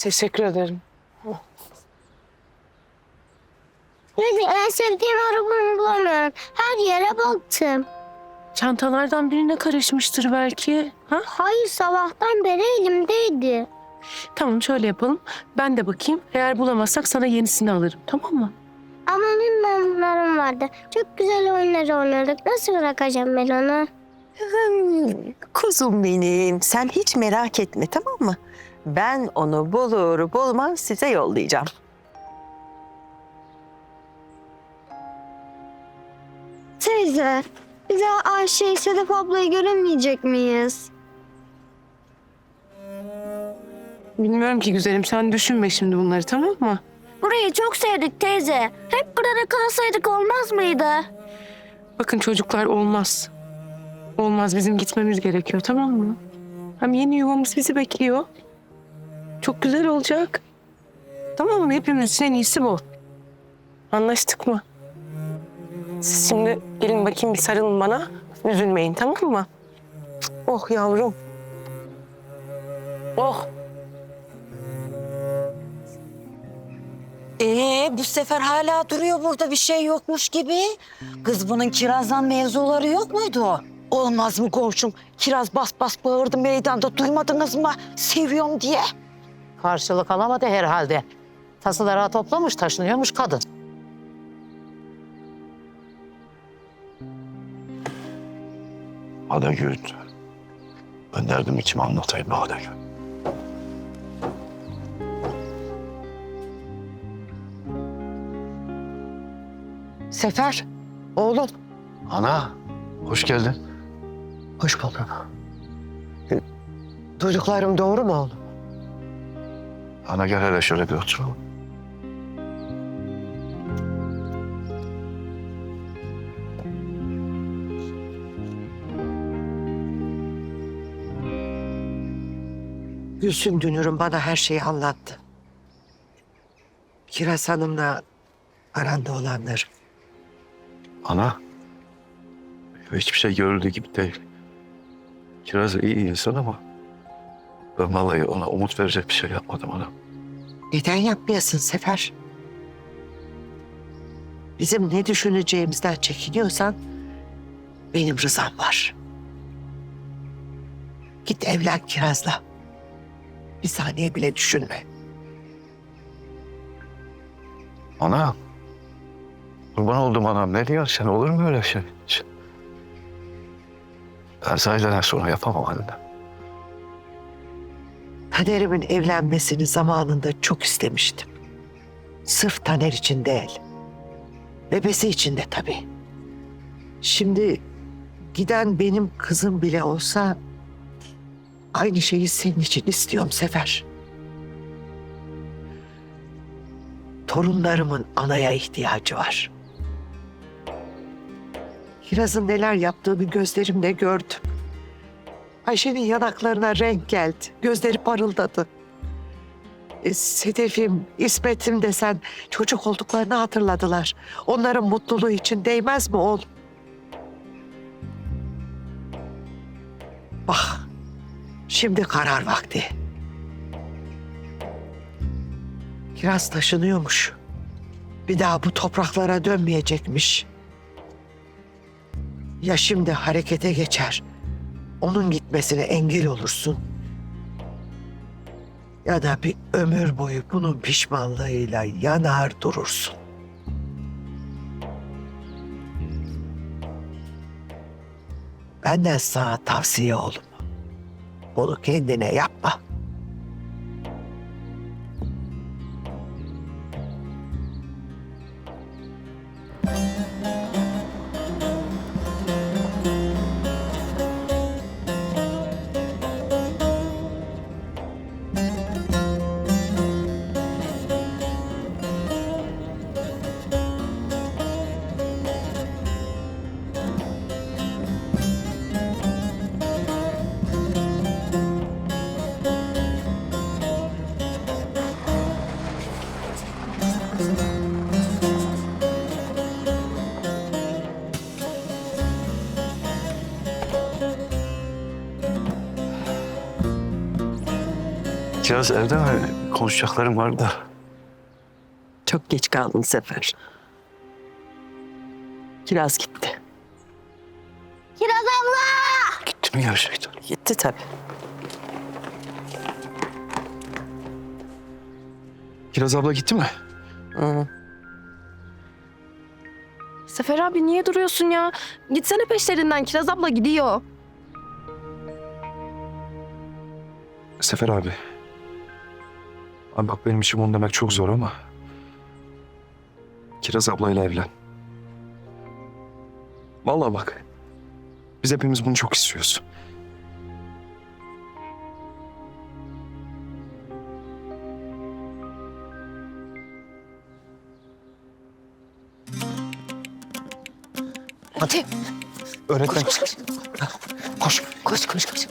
Teşekkür ederim. Neyse en sevdiğim arabamı bulamıyorum. Her yere baktım. Çantalardan birine karışmıştır belki. Ha? Hayır sabahtan beri elimdeydi. Tamam şöyle yapalım. Ben de bakayım. Eğer bulamazsak sana yenisini alırım. Tamam mı? Ama benim oyunlarım vardı. Çok güzel oyunlar oynadık. Nasıl bırakacağım ben onu? Kuzum benim. Sen hiç merak etme tamam mı? Ben onu bulur bulmaz size yollayacağım. Teyze, bir daha Ayşe'yi Sedef ablayı göremeyecek miyiz? Bilmiyorum ki güzelim. Sen düşünme şimdi bunları tamam mı? Burayı çok sevdik teyze. Hep burada kalsaydık olmaz mıydı? Bakın çocuklar olmaz. Olmaz bizim gitmemiz gerekiyor tamam mı? Hem yeni yuvamız bizi bekliyor. Çok güzel olacak. Tamam mı? Hepimiz en iyisi bu. Anlaştık mı? Siz şimdi gelin bakayım bir sarılın bana. Üzülmeyin tamam mı? Oh yavrum. Oh. Ee, bu sefer hala duruyor burada bir şey yokmuş gibi. Kız bunun kirazdan mevzuları yok muydu? Olmaz mı komşum? Kiraz bas bas bağırdı meydanda duymadınız mı? Seviyorum diye. Karşılık alamadı herhalde. Tasılara toplamış taşınıyormuş kadın. Adagül. Ben derdim içime anlatayım Adagül. Sefer, oğlum. Ana, hoş geldin. Hoş bulduk. Duyduklarım doğru mu oğlum? Ana gel hele şöyle bir oturalım. Gülsüm Dünür'ün bana her şeyi anlattı. Kiraz Hanım'la aranda olanları. Ana, hiçbir şey görüldüğü gibi değil. Kiraz iyi insan ama ben vallahi ona umut verecek bir şey yapmadım ana. Neden yapmayasın Sefer? Bizim ne düşüneceğimizden çekiniyorsan benim rızam var. Git evlen Kiraz'la. Bir saniye bile düşünme. Ana, kurban oldum anam. Ne diyorsun sen? Olur mu öyle şey? Ben sahiden sonra yapamam anne. Kaderimin evlenmesini zamanında çok istemiştim. Sırf Taner için değil. Bebesi için de tabii. Şimdi giden benim kızım bile olsa aynı şeyi senin için istiyorum Sefer. Torunlarımın anaya ihtiyacı var. Kiraz'ın neler yaptığını gözlerimle gördüm. Ayşe'nin yanaklarına renk geldi. Gözleri parıldadı. E, Sedef'im, İsmet'im desen çocuk olduklarını hatırladılar. Onların mutluluğu için değmez mi oğlum? Bak, şimdi karar vakti. Kiraz taşınıyormuş. Bir daha bu topraklara dönmeyecekmiş. Ya şimdi harekete geçer, onun gitmesine engel olursun. Ya da bir ömür boyu bunun pişmanlığıyla yanar durursun. Benden sana tavsiye oğlum. Bunu kendine yapma. Kiraz evde mi? Konuşacaklarım var da. Çok geç kaldın Sefer. Kiraz gitti. Kiraz abla! Gitti mi gerçekten? Gitti tabii. Kiraz abla gitti mi? Hı. Sefer abi niye duruyorsun ya? Gitsene peşlerinden Kiraz abla gidiyor. Sefer abi. Abi bak benim için bunu demek çok zor ama... Kiraz ablayla evlen. Vallahi bak. Biz hepimiz bunu çok istiyoruz. Hadi. Öğretmen. Koş koş koş. koş.